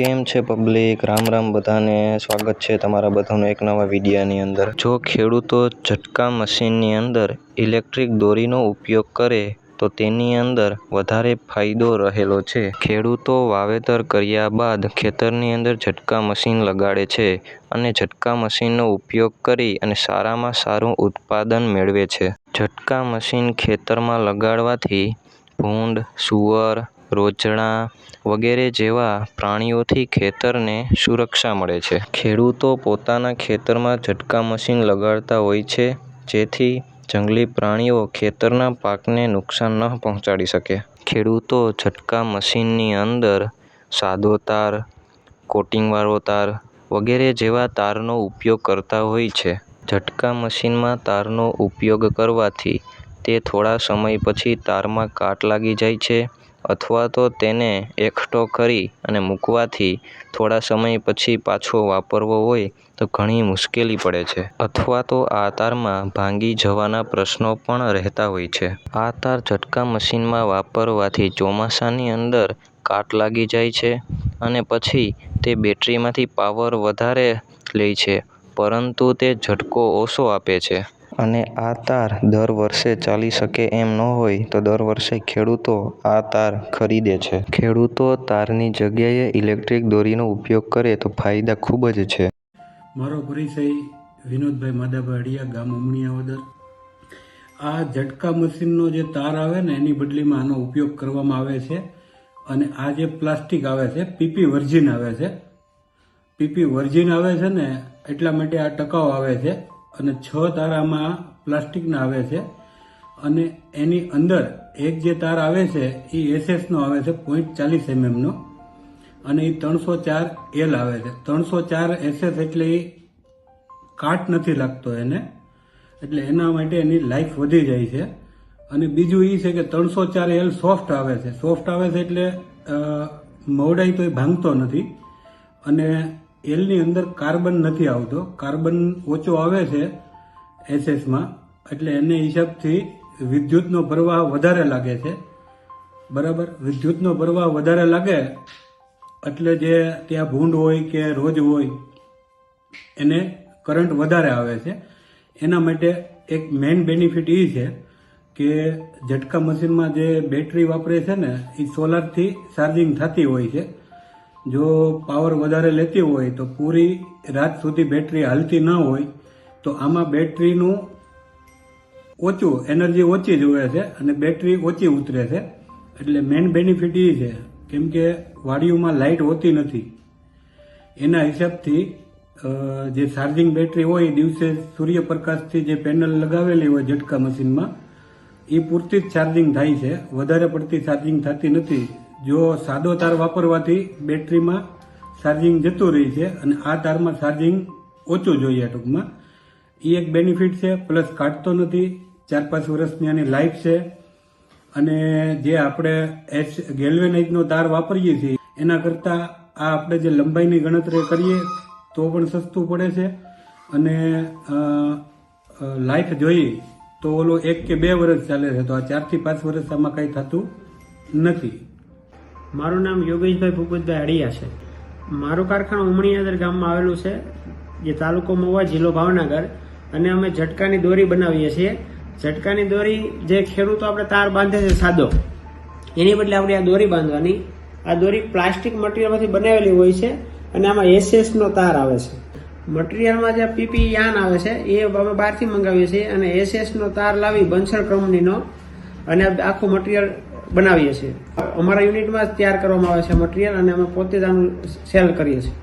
કેમ છે પબ્લિક? રામ રામ બધાને. સ્વાગત છે તમારા બધાનું એક નવા વિડીયાની અંદર. જો ખેડૂતો ઝટકા મશીનની અંદર ઇલેક્ટ્રિક દોરીનો ઉપયોગ કરે, તો તેની અંદર વધારે ફાયદો રહેલો છે. ખેડૂતો વાવેતર કર્યા બાદ ખેતરની અંદર ઝટકા મશીન લગાડે છે અને ઝટકા મશીનનો ઉપયોગ કરી અને સારામાં સારું ઉત્પાદન મેળવે છે. ઝટકા મશીન ખેતરમાં લગાડવાથી ભૂંડ સુવર રોજણા વગેરે જેવા પ્રાણીઓથી ખેતરને સુરક્ષા મળે છે. ખેડૂતો પોતાના ખેતરમાં ઝટકા મશીન લગાડતા હોય છે, જેથી જંગલી પ્રાણીઓ ખેતરના પાકને નુકસાન ન પહોંચાડી શકે. ખેડૂતો ઝટકા મશીનની અંદર સાદો તાર, કોટિંગવાળો તાર વગેરે જેવા તારનો ઉપયોગ કરતા હોય છે. ઝટકા મશીનમાં તારનો ઉપયોગ કરવાથી તે થોડા સમય પછી તારમાં કાટ લાગી જાય છે અથવા તો તેને એકઠો કરી અને મૂકવાથી થોડા સમય પછી પાછો વાપરવો હોય તો ઘણી મુશ્કેલી પડે છે. અથવા તો આ તારમાં ભાંગી જવાના પ્રશ્નો પણ રહેતા હોય છે. આ તાર ઝટકા મશીનમાં વાપરવાથી ચોમાસાની અંદર કાટ લાગી જાય છે અને પછી તે બેટરીમાંથી પાવર વધારે લે છે, પરંતુ તે ઝટકો ઓછો આપે છે. અને આ તાર દર વર્ષે ચાલી શકે એમ ન હોય તો દર વર્ષે ખેડૂતો આ તાર ખરીદે છે. ખેડૂતો તારની જગ્યાએ ઇલેક્ટ્રિક દોરીનો ઉપયોગ કરે તો ફાયદા ખૂબ જ છે. મારો પરિચય વિનોદભાઈ માધાભાઈ અડિયા ગામ અમણિયાવદર આ ઝટકા મશીનનો જે તાર આવે ને, એની બદલીમાં આનો ઉપયોગ કરવામાં આવે છે અને આ જે પ્લાસ્ટિક આવે છે, પીપી વર્જિન આવે છે. પીપી વર્જિન આવે છે ને, એટલા માટે આ ટકાઉ આવે છે. અને છ તારામાં પ્લાસ્ટિકના આવે છે. અને એની અંદર એક જે તાર આવે છે, એ એસએસનો આવે છે પોઈન્ટ ચાલીસ એમએમનો અને એ ત્રણસો ચાર એલ આવે છે. ત્રણસો ચાર એસએસ એટલે એ કાટ નથી લાગતો એને. એટલે એના માટે એની લાઈફ વધી જાય છે. અને બીજું એ છે કે ત્રણસો ચાર એલ સોફ્ટ આવે છે. સોફ્ટ આવે છે એટલે મવડાઈ તો એ ભાંગતો નથી. અને એલની અંદર કાર્બન નથી આવતો. કાર્બન ઓછો આવે છે એસએસમાં એટલે એને હિસાબથી વિદ્યુતનો પ્રવાહ વધારે લાગે છે. બરાબર? વિદ્યુતનો પ્રવાહ વધારે લાગે એટલે જે ત્યાં ભૂંડ હોય કે રોજ હોય, એને કરંટ વધારે આવે છે. એના માટે એક મેઇન બેનિફિટ એ છે કે ઝટકા મશીનમાં જે બેટરી વાપરે છે ને એ સોલારથી ચાર્જિંગ થતી હોય છે. જો પાવર વધારે લેતી હોય તો પૂરી રાત સુધી બેટરી હાલતી ન હોય, તો આમાં બેટરીનું ઓછું એનર્જી ઓછી જોવે છે અને બેટરી ઓછી ઉતરે છે. એટલે મેઇન બેનિફિટ એ છે, કેમ કે વાડીઓમાં લાઇટ હોતી નથી. એના હિસાબથી જે ચાર્જિંગ બેટરી હોય એ દિવસે સૂર્યપ્રકાશથી જે પેનલ લગાવેલી હોય ઝટકા મશીનમાં એ પૂરતી જ ચાર્જિંગ થાય છે. વધારે પડતી ચાર્જિંગ થતી નથી. જો સાદો તાર વાપરવાથી બેટરીમાં ચાર્જિંગ જતું રહે છે અને આ તારમાં ચાર્જિંગ ઓછું જોઈએ ટૂંકમાં એ એક બેનિફિટ છે પ્લસ કાઢતો નથી. ચાર પાંચ વર્ષની આની લાઈફ છે. અને જે આપણે એચ ગેલ્વેનાઇઝનો તાર વાપરીએ છીએ, એના કરતાં આ આપણે જે લંબાઈની ગણતરી કરીએ, તો પણ સસ્તું પડે છે. અને લાઈફ જોઈએ, તો ઓલો એક કે બે વર્ષ ચાલે છે, તો આ ચારથી પાંચ વર્ષ આમાં કંઈ થતું નથી. મારું નામ યોગેશભાઈ ભૂપતભાઈ અડિયા છે. મારું કારખાનું ઉમણીયાદર ગામમાં આવેલું છે, જે તાલુકો મહુવા જિલ્લો ભાવનગર, અને અમે ઝટકાની દોરી બનાવીએ છીએ. ઝટકાની દોરી જે ખેડૂતો આપણે તાર બાંધે છે સાદો, એની બદલે આપણે આ દોરી બાંધવાની. આ દોરી પ્લાસ્ટિક મટીરિયલમાંથી બનાવેલી હોય છે, અને આમાં એસએસનો તાર આવે છે. મટીરિયલમાં જે પીપી યાન આવે છે, એ અમે બહારથી મંગાવીએ છીએ, અને એસએસનો તાર લાવી બંસર કંપનીનો, અને આખું મટીરિયલ બનાવીએ છીએ. અમારા યુનિટમાં જ તૈયાર કરવામાં આવે છે મટીરિયલ અને અમે પોતે જ આનું સેલ કરીએ છીએ.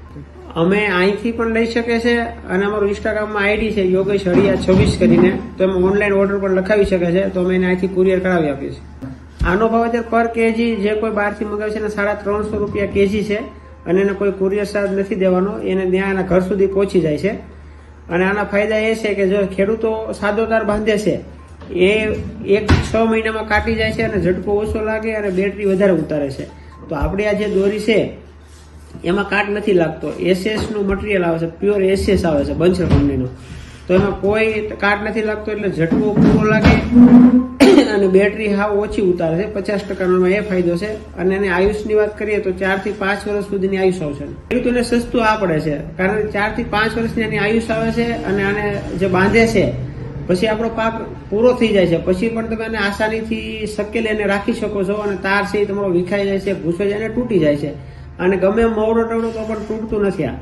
અમે અહીંથી પણ લઈ શકે છે અને અમારું ઇન્સ્ટાગ્રામમાં આઈડી છે યોગેશ હળિયા છવ્વીસ કરીને, તો એમાં ઓનલાઈન ઓર્ડર પણ લખાવી શકે છે, તો અમે એને અહીંથી કુરિયર કરાવી આપીએ છીએ. આનો ભાવ અત્યારે પર કેજી જે કોઈ બહારથી મંગાવે છે એને સાડા ત્રણસો રૂપિયા કેજી છે અને એને કોઈ કુરિયર ચાર્જ નથી દેવાનો, એને ત્યાં એના ઘર સુધી પહોંચી જાય છે. અને આના ફાયદા એ છે કે જો ખેડૂતો સાદો તાર બાંધે છે એ એક છ મહિનામાં કાપી જાય છે અને ઝટકો ઓછો લાગે અને બેટરી વધારે ઉતારે છે. તો આપણી આ જે દોરી છે, એમાં કાટ નથી લાગતો. એસએસનું મટીરિયલ આવે છે પ્યોર એસએસ આવે છે, બંસર કંપનીનું. તો એમાં કોઈ કાટ નથી લાગતો એટલે ઝટકો પૂરો લાગે અને બેટરી હાવ ઓછી ઉતારે છે. પચાસ ટકાનો એ ફાયદો છે. અને એની આયુષની વાત કરીએ તો ચારથી પાંચ વર્ષ સુધીની આયુષ આવશે એવું તો એને સસ્તું આ પડે છે. કારણ કે ચારથી પાંચ વર્ષની એની આયુષ આવે છે અને આને જે બાંધે છે પછી આપણો પાક પૂરો થઈ જાય છે. પછી પણ તમે એને આસાનીથી શકેલી એને રાખી શકો છો અને તાર છે એ તમારો વિખાઈ જાય છે ભૂસાઈ જાય અને તૂટી જાય છે. અને ગમે એમ મવડો ટવડો તો પણ તૂટતું નથી આ.